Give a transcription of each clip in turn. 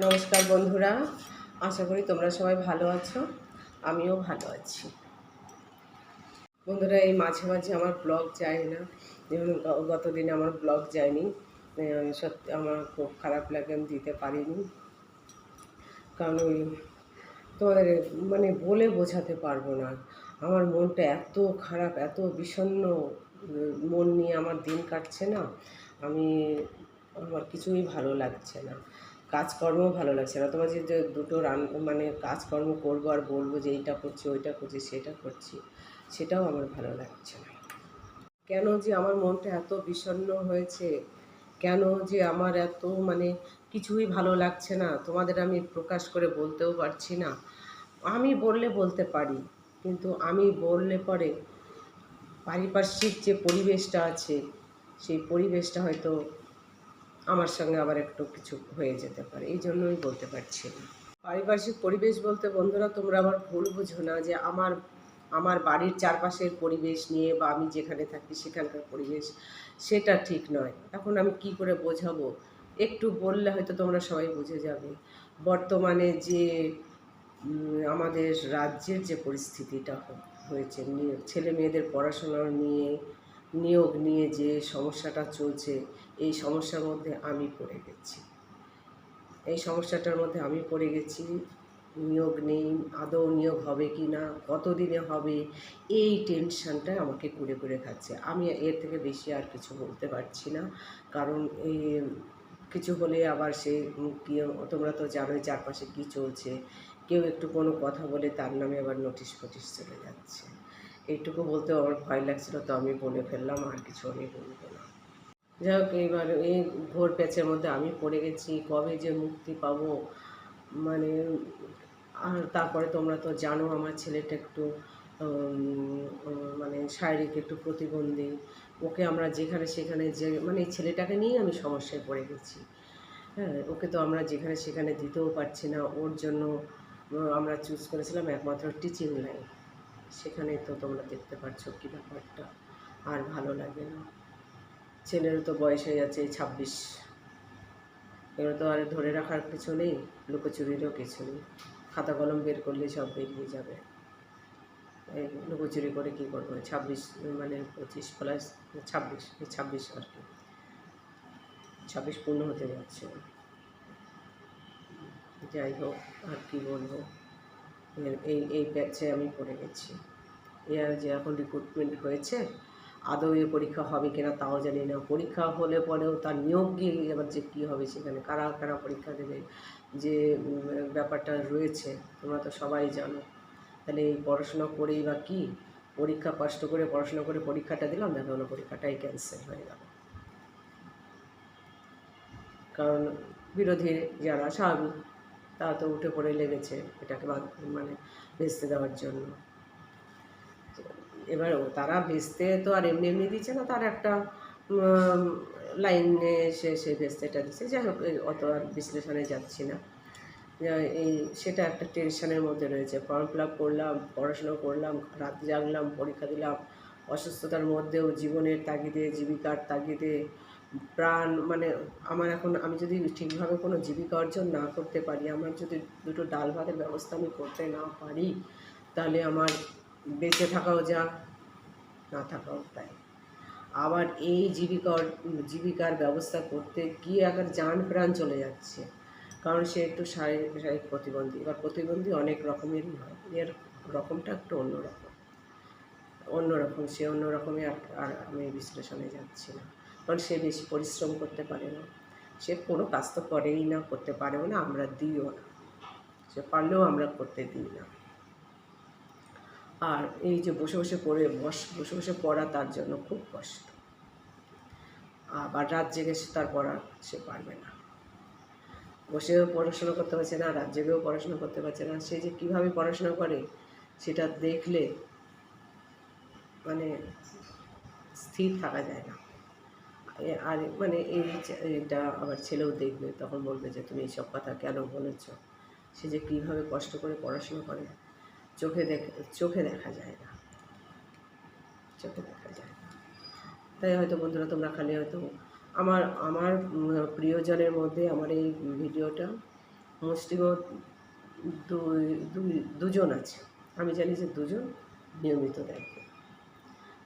নমস্কার বন্ধুরা আশা করি তোমরা সবাই ভালো আছো আমিও ভালো আছি। বন্ধুরা এই মাঝে মাঝে আমার ব্লগ যায় না যেমন গতদিন আমার ব্লগ যায়নি সত্যি আমার খুব খারাপ লাগে আমি দিতে পারিনি। কারণ ওই তোমাদের মানে বলে বোঝাতে পারব না আমার মনটা এত খারাপ এত বিষণ্ণ উম, মন নিয়ে আমার দিন কাটছে না আমি আমার কিছুই ভালো লাগছে না। কাজকর্ম ভালো লাগছে না। তোমার যে দুটো রান মানে কাজকর্ম করব আর বলব যে এইটা করছি, ওইটা করছি, সেটা করছি, সেটাও আমার ভালো লাগছে না। কেন যে আমার মনটা এত বিষণ্ণ হয়েছে? কেন যে আমার এত মানে কিছুই ভালো লাগছে না? তোমাদের আমি প্রকাশ করে বলতেও পারছি না। আমি বললে বলতে পারি, কিন্তু আমি বললে পরে পারিপার্শ্বিক যে পরিবেশটা আছে, সেই পরিবেশটা হয়তো আমার সঙ্গে আবার একটু কিছু হয়ে যেতে পারে, এই জন্যই বলতে পারছি না। পারিপার্শ্বিক পরিবেশ বলতে বন্ধুরা, তোমরা আবার ভুল বুঝো না যে আমার আমার বাড়ির চারপাশের পরিবেশ নিয়ে বা আমি যেখানে থাকি সেখানকার পরিবেশ, সেটা ঠিক নয়। এখন আমি কি করে বোঝাবো? একটু বললে হয়তো তোমরা সবাই বুঝে যাবে। বর্তমানে যে আমাদের রাজ্যের যে পরিস্থিতিটা হয়েছে ছেলে মেয়েদের পড়াশোনা নিয়ে, নিয়োগ নিয়ে যে সমস্যাটা চলছে এই সমস্যার মধ্যে আমি পড়ে গেছি। এই সমস্যাটার মধ্যে আমি পড়ে গেছি, নিয়োগ নেই, আদৌ নিয়োগ হবে কি না, কতদিনে হবে, এই টেনশানটা আমাকে কুড়ে কুড়ে খাচ্ছে। আমি এর থেকে বেশি আর কিছু বলতে পারছি না। কারণ এই কিছু হলে আবার সে কি, তোমরা তো জানোই চারপাশে কি চলছে। কেউ একটু কোনো কথা বলে তার নামে আবার নোটিশ ফোটিশ চলে যাচ্ছে। এইটুকু বলতে আমার ভয় লাগছিল, তো আমি বলে ফেললাম, আর কিছু আমি বলব না। যাই হোক, এইবার এই ঘোর প্যাচের মধ্যে আমি পড়ে গেছি, কবে যে মুক্তি পাবো মানে আর তারপরে তোমরা তো জানো আমার ছেলেটা একটু মানে শারীরিক একটু প্রতিবন্ধী, ওকে আমরা যেখানে সেখানে যে মানে এই ছেলেটাকে নিয়েই আমি সমস্যায় পড়ে গেছি। হ্যাঁ ওকে তো আমরা যেখানে সেখানে দিতেও পারছি না, ওর জন্য আমরা চুজ করেছিলাম একমাত্র টিচিং লাইন সেখানে তো তোমরা দেখতে পাচ্ছ কী ব্যাপারটা, আর ভালো লাগে না। ছেলেরও তো বয়স হয়ে যাচ্ছে ছাব্বিশ। এগুলো তো আর ধরে রাখার কিছু নেই, লুকোচুরিরও কিছু নেই। খাতা কলম বের করলে সব বেরিয়ে যাবে। এই লুকোচুরি করে কী করব? ছাব্বিশ মানে পঁচিশ প্লাস ছাব্বিশ ছাব্বিশ আর কি। ছাব্বিশ পূর্ণ হতে যাচ্ছে। যাই হোক, আর কি বলব? এই এই ব্যাচে আমি পড়ে গেছি। এর যে এখন রিক্রুটমেন্ট হয়েছে আদৌ এ পরীক্ষা হবে কিনা তাও জানি না। পরীক্ষা হলে পরেও তার নিয়োগ গিয়ে এবার যে কী হবে সেখানে কারা কারা পরীক্ষা দেবে, যে ব্যাপারটা রয়েছে, তোমরা তো সবাই জানো। তাহলে এই পড়াশোনা করেই বা কী? পরীক্ষা কষ্ট করে পড়াশোনা করে পরীক্ষাটা দিলাম, দেখা হলো পরীক্ষাটাই ক্যান্সেল হয়ে গেল। কারণ বিরোধী যারা স্বাভাবিক, তারা তো উঠে পড়ে লেগেছে এটাকে মানে ভেস্তে দেওয়ার জন্য। এবার তারা ভেস্তে তো আর এমনি এমনি দিচ্ছে না, তার একটা লাইনে সে সে ভেস্তেটা দিচ্ছে। যাই হোক অত আর বিশ্লেষণে যাচ্ছি না। এই সেটা একটা টেনশনের মধ্যে রয়েছে। ফর্ম ফিল আপ করলাম, পড়াশুনো করলাম, রাত জাগলাম, পরীক্ষা দিলাম, অসুস্থতার মধ্যেও জীবনের তাগিদে, জীবিকার তাগিদে, প্রাণ মানে আমার এখন, আমি যদি ঠিকভাবে কোনো জীবিকা অর্জন না করতে পারি, আমার যদি দুটো ডাল ভাতের ব্যবস্থা আমি করতে না পারি, তাহলে আমার বেঁচে থাকাও যা না থাকাও তাই। আবার এই জীবিকার জীবিকার ব্যবস্থা করতে গিয়ে আবার যান প্রাণ চলে যাচ্ছে। কারণ সে একটু শারীরিক শারীরিক প্রতিবন্ধী, এবার প্রতিবন্ধী অনেক রকমেরই হয়। এর রকমটা একটু অন্যরকম অন্যরকম সে অন্য রকমের আর আর আমি বিশ্লেষণে যাচ্ছি না। কারণ সে বেশি পরিশ্রম করতে পারে না। সে কোনো কাজ তো করেই না, করতে পারেও না, আমরা দিও না। সে পারলেও আমরা করতে দিই না। আর এই যে বসে বসে পড়ে, বস, বসে বসে পড়া তার জন্য খুব কষ্ট। আবার রাত জেগে সে তার পড়া সে পারবে না। বসেও পড়াশোনা করতে পারছে না, রাত জেগেও পড়াশোনা করতে পারছে না। সে যে কীভাবে পড়াশোনা করে সেটা দেখলে মানে স্থির থাকা যায় না। আর মানে এই যে- এটা আবার ছেলেও দেখবে, তখন বলবে যে, তুমি এইসব কথা কেন বলেছ? সে যে কীভাবে কষ্ট করে পড়াশোনা করে? চোখে দেখ, চোখে দেখা যায় না। চোখে দেখা যায় না। তাই হয়তো বন্ধুরা, তোমরা খালি হয়তো আমার আমার প্রিয়জনের মধ্যে আমার এই ভিডিওটা দুই দুই, দুজন আছে। আমি জানি যে দুজন নিয়মিত দেখে।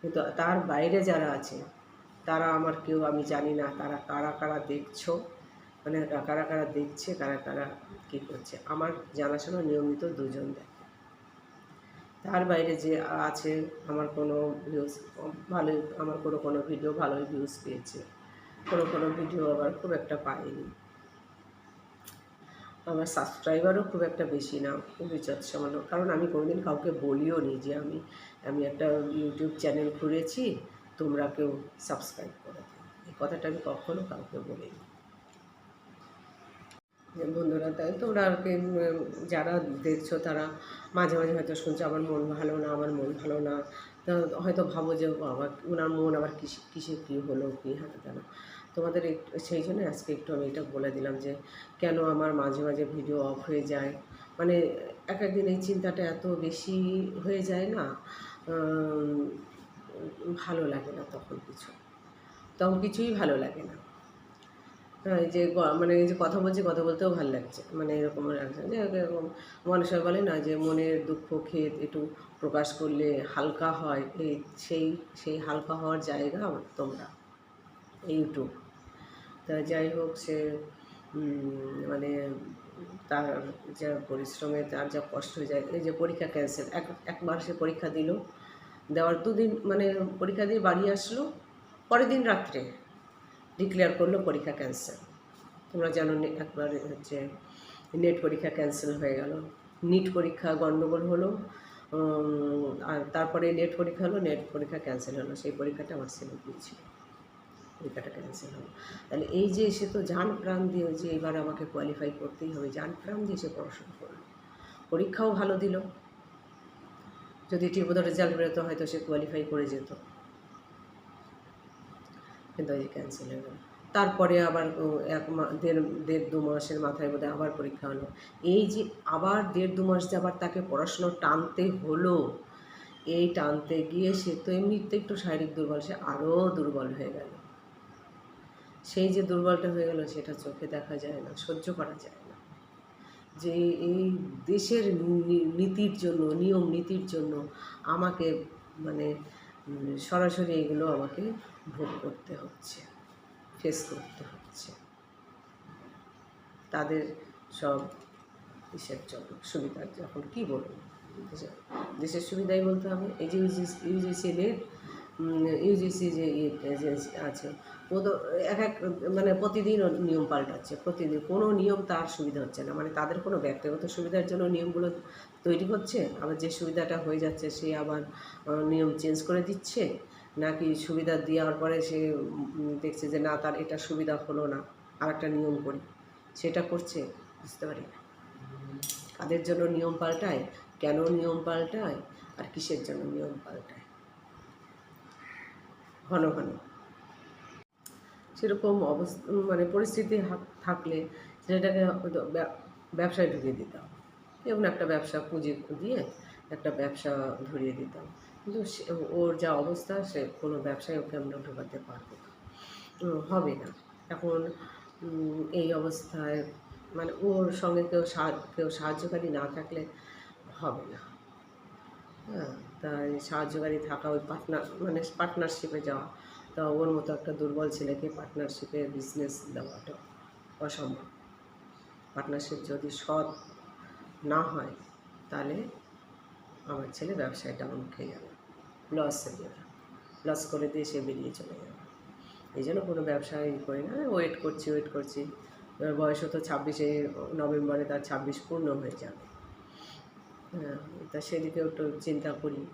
কিন্তু তার বাইরে যারা আছে, তারা আমার কেউ আমি জানি না, তারা কারা কারা দেখছ মানে কারা কারা দেখছে, কারা কারা কী করছে, আমার জানাশোনা নিয়মিত দুজন দেখে। তার বাইরে যে আছে আমার কোনো ভিউজ ভালোই, আমার কোনো কোনো ভিডিও ভালোই ভিউজ পেয়েছে। কোনো কোনো ভিডিও আবার খুব একটা পাইনি। আমার সাবস্ক্রাইবারও খুব একটা বেশি না খুবই যৎসামান্য কারণ আমি কোনোদিন কাউকে বলিও নি যে আমি আমি একটা ইউটিউব চ্যানেল খুলেছি, তোমরা কেউ সাবস্ক্রাইব করে এই কথাটা আমি কখনো কাউকে বলিনি। বন্ধুরা, তাই তোমরা আর কি যারা দেখছ তারা মাঝে মাঝে হয়তো শুনছো, আমার মন ভালো না, আমার মন ভালো না। হয়তো ভাবো যে আবার ওনার মন আবার কিসে কিসে কী হলো কী হলো কেন তোমাদের সেই জন্য আজকে একটু আমি এটা বলে দিলাম যে, কেন আমার মাঝে মাঝে ভিডিও অফ হয়ে যায়? মানে এক একদিন এই চিন্তাটা এত বেশি হয়ে যায় না ভালো লাগে না তখন কিছু। তখন কিছুই ভালো লাগে না। এই যে মানে এই যে কথা বলছি, কথা বলতেও ভালো লাগছে। মানে এরকম লাগছে যে এরকম মানুষের বলে না, যে মনের দুঃখ খেদ একটু প্রকাশ করলে হালকা হয়, এই সেই সেই হালকা হওয়ার জায়গা তোমরা ইউটিউব তা যাই হোক, সে মানে তার যা পরিশ্রমে, তার যা কষ্ট হয়ে যায়, এই যে পরীক্ষা ক্যান্সেল এক এক মাসে পরীক্ষা দিল, দেওয়ার দুদিন মানে পরীক্ষা দিয়ে বাড়ি আসলো, পরের দিন রাত্রে ডিক্লেয়ার করল পরীক্ষা ক্যান্সেল তোমরা জানো একবার হচ্ছে নেট পরীক্ষা ক্যান্সেল হয়ে গেল। নিট পরীক্ষা গণ্ডগোল হলো আর তারপরে নেট পরীক্ষা হলো নেট পরীক্ষা ক্যান্সেল হলো। সেই পরীক্ষাটা আমার ছেলে দিয়েছিল। পরীক্ষাটা ক্যান্সেল হলো। তাহলে এই যে সে তো জান প্রাণ দিয়ে যে এবার আমাকে কোয়ালিফাই করতেই হবে, জান প্রাণ দিয়ে সে পড়াশোনা করল। পরীক্ষাও ভালো দিল। যদি ঠিকমতো রেজাল্ট বেরোতো হয়তো সে কোয়ালিফাই করে যেত। কিন্তু এই ক্যান্সেল হয়ে গেল। তারপরে আবার এক দেড় দেড় দু মাসের মাথায় বোধহয় আবার পরীক্ষা হলো। এই যে আবার দেড় দু মাস যে আবার তাকে পড়াশুনো টানতে হলো, এই টানতে গিয়ে সে তো এমনিতে একটু শারীরিক দুর্বল, সে আরও দুর্বল হয়ে গেল। সেই যে দুর্বলটা হয়ে গেল সেটা চোখে দেখা যায় না, সহ্য করা যায় না। যে এই দেশের নীতির জন্য নিয়ম নীতির জন্য আমাকে মানে সরাসরি এগুলো আমাকে ভোগ করতে হচ্ছে ফেস করতে হচ্ছে। তাদের সব দেশের জন্য সুবিধা যখন কী বলব? দেশের সুবিধাই বলতে হবে। এই যে ইউজিসি নেট ইউজিসি যে এজেন্সি আছে এক এক মানে প্রতিদিন নিয়ম পাল্টাচ্ছে, প্রতিদিন কোনো নিয়ম তার সুবিধা হচ্ছে না। মানে তাদের কোনো ব্যক্তিগত সুবিধার জন্য নিয়মগুলো তৈরি হচ্ছে, আবার যে সুবিধাটা হয়ে যাচ্ছে সে আবার নিয়ম চেঞ্জ করে দিচ্ছে, নাকি সুবিধা দেওয়ার পরে সে দেখছে যে না, তার এটা সুবিধা হলো না আর একটা নিয়ম করি, সেটা করছে, বুঝতে পারি না। কাদের জন্য নিয়ম পাল্টায়, কেন নিয়ম পাল্টায়, আর কিসের জন্য নিয়ম পাল্টায়? ঘন ঘন। সেরকম অবস্থা মানে পরিস্থিতি থাকলে সেটাকে হয়তো ব্যবসায় ঢুকিয়ে দিতাম। যেমন একটা ব্যবসা পুঁজি দিয়ে একটা ব্যবসা ধরিয়ে দিতাম। কিন্তু ওর যা অবস্থা, সে কোনো ব্যবসায় ওকে আমরা ঢোকাতে পারব না। হবে না। এখন এই অবস্থায় মানে ওর সঙ্গে কেউ সাহায্য কেউ সাহায্যকারী না থাকলে হবে না। হ্যাঁ তাই সাহায্যকারী থাকা ওই পার্টনার মানে পার্টনারশিপে যাওয়া। তা ওর মতো একটা দুর্বল ছেলেকে পার্টনারশিপে বিজনেস দেওয়াটা অসম্ভব। পার্টনারশিপ যদি সৎ না হয়, তাহলে আমার ছেলে ব্যবসায় ডাউন খেয়ে যাবে। লস হয়ে যাবে। লস করে দিয়ে সে বেরিয়ে চলে যাবে। এই জন্য কোনো ব্যবসায় করি না। ওয়েট করছি ওয়েট করছি। এবার বয়স তো ছাব্বিশে, নভেম্বরে তার ছাব্বিশ পূর্ণ হয়ে যাবে। হ্যাঁ তা সেদিকেও একটু চিন্তা করি।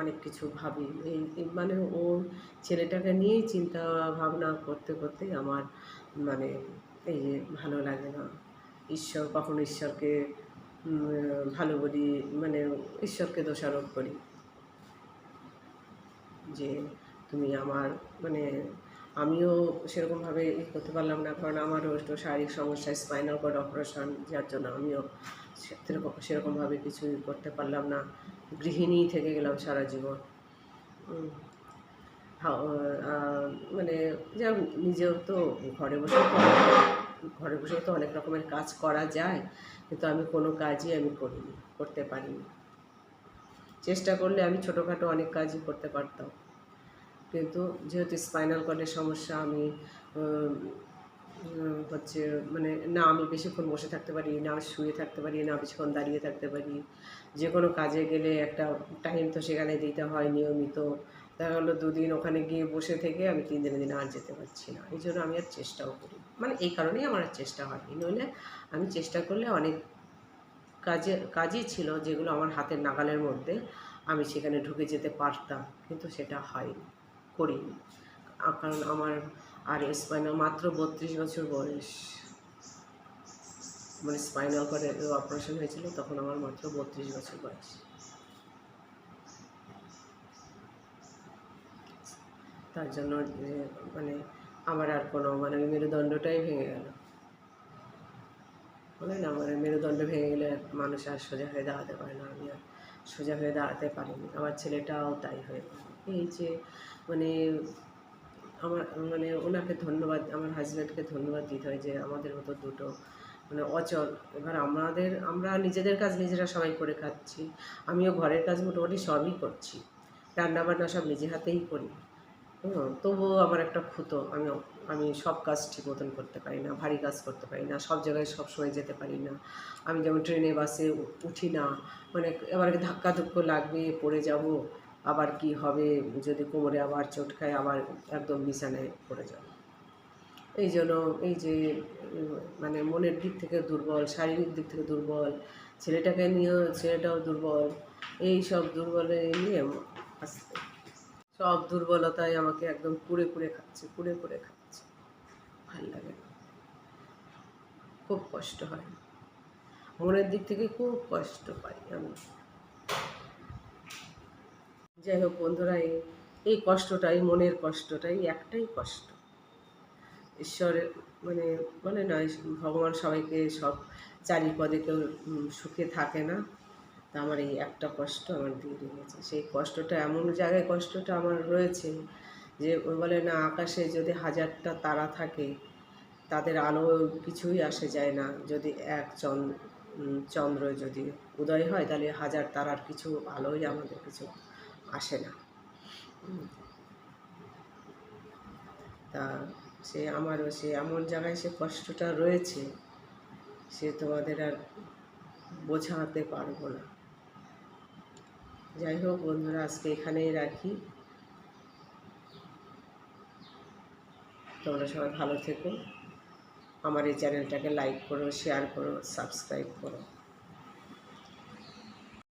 অনেক কিছু ভাবি। এই মানে ও ছেলেটাকে নিয়েই চিন্তা ভাবনা করতে করতেই আমার মানে এই যে ভালো লাগে না। ঈশ্বর, কখনো ঈশ্বরকে ভালো বলি মানে ঈশ্বরকে দোষারোপ করি। যে তুমি আমার মানে আমিও সেরকমভাবে ই করতে পারলাম না, কারণ আমারও একটু শারীরিক সমস্যা স্পাইনাল কর্ড অপারেশন যার জন্য আমিও সেরকম, সেরকমভাবে কিছুই করতে পারলাম না। গৃহিণী থেকে গেলাম সারা জীবন। মানে যা নিজেও তো ঘরে বসে ঘরে বসে তো অনেক রকমের কাজ করা যায়, কিন্তু আমি কোনো কাজই আমি করিনি, করতে পারিনি। চেষ্টা করলে আমি ছোটোখাটো অনেক কাজই করতে পারতাম। কিন্তু যেহেতু স্পাইনাল কর্ডের সমস্যা, আমি হচ্ছে মানে না আমি বেশিক্ষণ বসে থাকতে পারি, না শুয়ে থাকতে পারি, না বেশিক্ষণ দাঁড়িয়ে থাকতে পারি। যে কোনো কাজে গেলে একটা টাইম তো সেখানে দিতে হয় নিয়মিত। দেখা গেলো দুদিন ওখানে গিয়ে বসে থেকে আমি তিন দিনের দিন আর যেতে পারছি না। এই জন্য আমি আর চেষ্টাও করি। মানে এই কারণেই আমার আর চেষ্টা হয়নি। নইলে আমি চেষ্টা করলে অনেক কাজে, কাজই ছিল যেগুলো আমার হাতের নাগালের মধ্যে আমি সেখানে ঢুকে যেতে পারতাম। কিন্তু সেটা হয়নি, করিনি। কারণ আমার আর স্পাইনাল মাত্র বত্রিশ বছর বয়স। মানে স্পাইনাল করে অপারেশন হয়েছিল, তখন আমার মাত্র বত্রিশ বছর বয়স। তার জন্য মানে আমার আর কোনো মানে মেরুদণ্ডটাই ভেঙে গেল। বলে না মানে মেরুদণ্ড ভেঙে গেলে মানুষ আর সোজা হয়ে দাঁড়াতে পারে না, আমি আর সোজা হয়ে দাঁড়াতে পারিনি। আমার ছেলেটাও তাই হয়ে এই যে মানে আমার মানে ওনাকে ধন্যবাদ আমার হাজব্যান্ডকে ধন্যবাদ দিতে হয় যে আমাদের মতো দুটো মানে অচল। এবার আমাদের আমরা নিজেদের কাজ নিজেরা সবাই করে খাচ্ছি। আমিও ঘরের কাজ মোটামুটি সবই করছি। রান্নাবান্না সব নিজে হাতেই করি। হুম, তবুও আমার একটা খুঁতো আমি আমি সব কাজ ঠিক মতন করতে পারি না ভারী কাজ করতে পারি না সব জায়গায় সব সময় যেতে পারি না। আমি যেমন ট্রেনে বাসে উঠি না মানে এবার ধাক্কা ধুক্ক লাগবে পড়ে যাব আবার কি হবে? যদি কোমরে আবার চোট খায় আবার একদম বিছানায় পড়ে যাব এই জন্য এই যে মানে মনের দিক থেকে দুর্বল, শারীরিক দিক থেকে দুর্বল, ছেলেটাকে নিয়েও ছেলেটাও দুর্বল, এই সব দুর্বলে নিয়ে সব দুর্বলতায় আমাকে একদম কুড়ে কুড়ে খাচ্ছে, কুড়ে কুড়ে খাচ্ছে। ভালো লাগে খুব কষ্ট হয়। মনের দিক থেকে খুব কষ্ট পাই আমি। যাই হোক বন্ধুরা এই এই কষ্টটাই মনের কষ্টটাই একটাই কষ্ট। ঈশ্বরের মানে বলে না ভগবান সবাইকে সব চারিপদে কেউ সুখে থাকে না। তা আমার এই একটা কষ্ট আমার দিয়ে রেখেছে সেই কষ্টটা এমন জায়গায় কষ্টটা আমার রয়েছে যে বলে না আকাশে যদি হাজারটা তারা থাকে তাদের আলো কিছুই আসে যায় না। যদি এক চন উম, চন্দ্র যদি উদয় হয় তাহলে হাজার তারার কিছু আলোই আমাদের কিছু আসে না। তা সে আমারও সে এমন জায়গায় সে কষ্টটা রয়েছে, সে তোমাদের আর বোঝাতে পারব না। যাই হোক বন্ধুরা, আজকে এখানেই রাখি। তোমরা সবাই ভালো থেকো। আমার এই চ্যানেলটাকে লাইক করো শেয়ার করো সাবস্ক্রাইব করো।